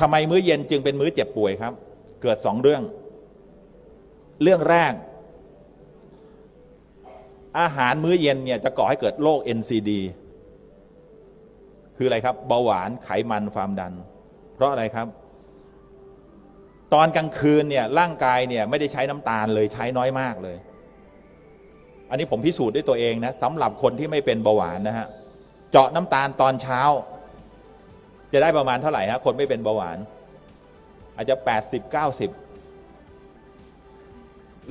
ทำไมมื้อเย็นจึงเป็นมื้อเจ็บป่วยครับ เกิดสองเรื่อง เรื่องแรก อาหารมื้อเย็นเนี่ยจะก่อให้เกิดโรค NCD คืออะไรครับ เบาหวานไขมันความดัน เพราะอะไรครับ ตอนกลางคืนเนี่ยร่างกายเนี่ยไม่ได้ใช้น้ำตาลเลยใช้น้อยมากเลย อันนี้ผมพิสูจน์ด้วยตัวเองนะสำหรับคนที่ไม่เป็นเบาหวานนะฮะเจาะน้ำตาลตอนเช้า จะได้ประมาณเท่าไหร่ฮะคนไม่เป็นเบาหวาน อาจจะแปดสิบเก้าสิบ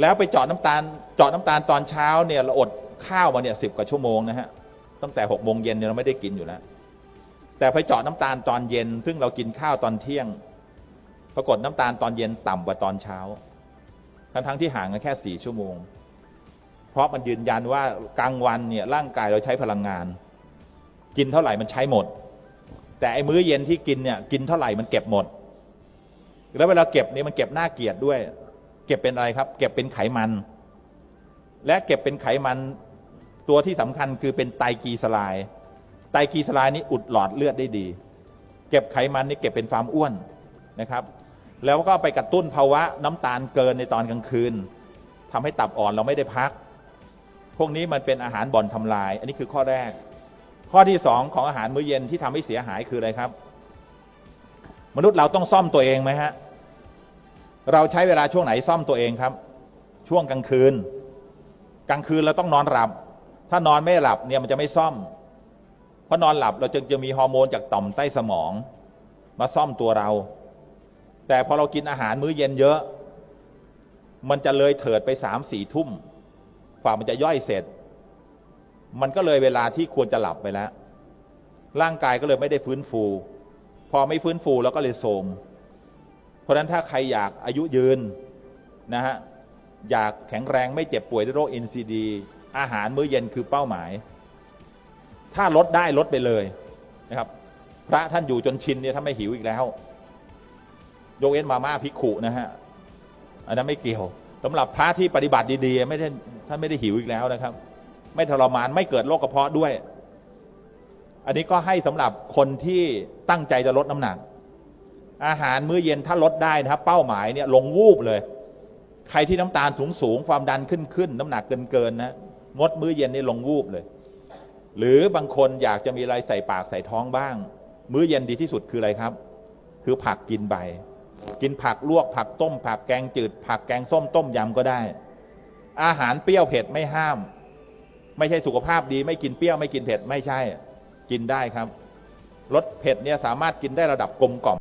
แล้วไปเจาะน้ำตาลเจาะน้ำตาลตอนเช้าเนี่ยเราอดข้าวมาเนี่ยสิบกว่าชั่วโมงนะฮะตั้งแต่หกโมงเย็นเนี่ยเราไม่ได้กินอยู่แล้ว แต่ไปเจาะน้ำตาลตอนเย็น ซึ่งเรากินข้าวตอนเที่ยง ปรากฏน้ำตาลตอนเย็นต่ำกว่าตอนเช้า ทั้งทั้งที่ห่างกันแค่สี่ชั่วโมง เพราะมันยืนยันว่ากลางวันเนี่ยร่างกายเราใช้พลังงาน กินเท่าไหร่มันใช้หมด แต่ไอ้มื้อเย็นที่กินเนี่ยกินเท่าไหร่มันเก็บหมด แล้วเวลาเก็บเนี่ยมันเก็บหน้าเกลียดด้วย เก็บเป็นอะไรครับ เก็บเป็นไขมัน และเก็บเป็นไขมันตัวที่สำคัญคือเป็นไตรกลีเซอไรด์ไตรกลีเซอไรด์นี่อุดหลอดเลือดได้ดี เก็บไขมันนี่เก็บเป็นความอ้วนนะครับ แล้วก็ไปกระตุ้นภาวะน้ำตาลเกินในตอนกลางคืนทำให้ตับอ่อนเราไม่ได้พัก พวกนี้มันเป็นอาหารบ่อนทำลาย อันนี้คือข้อแรก ข้อที่สองของอาหารมื้อเย็นที่ทำให้เสียหายคืออะไรครับ มนุษย์เราต้องซ่อมตัวเองไหมฮะเราใช้เวลาช่วงไหนซ่อมตัวเองครับ ช่วงกลางคืน กลางคืนเราต้องนอนหลับ ถ้านอนไม่หลับเนี่ยมันจะไม่ซ่อม เพราะนอนหลับเราจึงจะมีฮอร์โมนจากต่อมใต้สมอง มาซ่อมตัวเรา แต่พอเรากินอาหารมื้อเย็นเยอะ มันจะเลยเถิดไปสามสี่ทุ่มฝ่ามันจะย่อยเสร็จ มันก็เลยเวลาที่ควรจะหลับไปแล้ว ร่างกายก็เลยไม่ได้ฟื้นฟู พอไม่ฟื้นฟูแล้วก็เลยโทมเพราะฉะนั้นถ้าใครอยากอายุยืนนะฮะอยากแข็งแรงไม่เจ็บป่วยด้วยโรค NCD อาหารมื้อเย็นคือเป้าหมาย ถ้าลดได้ลดไปเลยนะครับ พระท่านอยู่จนชินเนี่ยถ้าไม่หิวอีกแล้ว ยกเว้นมาม่าพิกขุนะฮะอันนั้นไม่เกี่ยวสำหรับพระที่ปฏิบัติดีๆ ไม่ได้ท่านไม่ได้หิวอีกแล้วนะครับ ไม่ทรมานไม่เกิดโรคกระเพาะด้วย อันนี้ก็ให้สำหรับคนที่ตั้งใจจะลดน้ำหนัก อาหารมื้อเย็นถ้าลดได้นะครับ เป้าหมายเนี่ยลงวูบเลย ใครที่น้ำตาลสูงสูงๆความดันขึ้นขึ้นน้ำหนักเกินเกินๆนะงดมื้อเย็นนี่ลงวูบเลย หรือบางคนอยากจะมีอะไรใส่ปากใส่ท้องบ้าง มื้อเย็นดีที่สุดคืออะไรครับ คือผักกินใบกินผักลวกผักต้ม ผักแกงจืด ผักแกงส้มต้มยำก็ได้ อาหารเปรี้ยวเผ็ดไม่ห้าม ไม่ใช่สุขภาพดี ไม่กินเปรี้ยวไม่กินเผ็ดไม่ใช่ กินได้ครับรสเผ็ดเนี่ยสามารถกินได้ระดับกลมกล่อม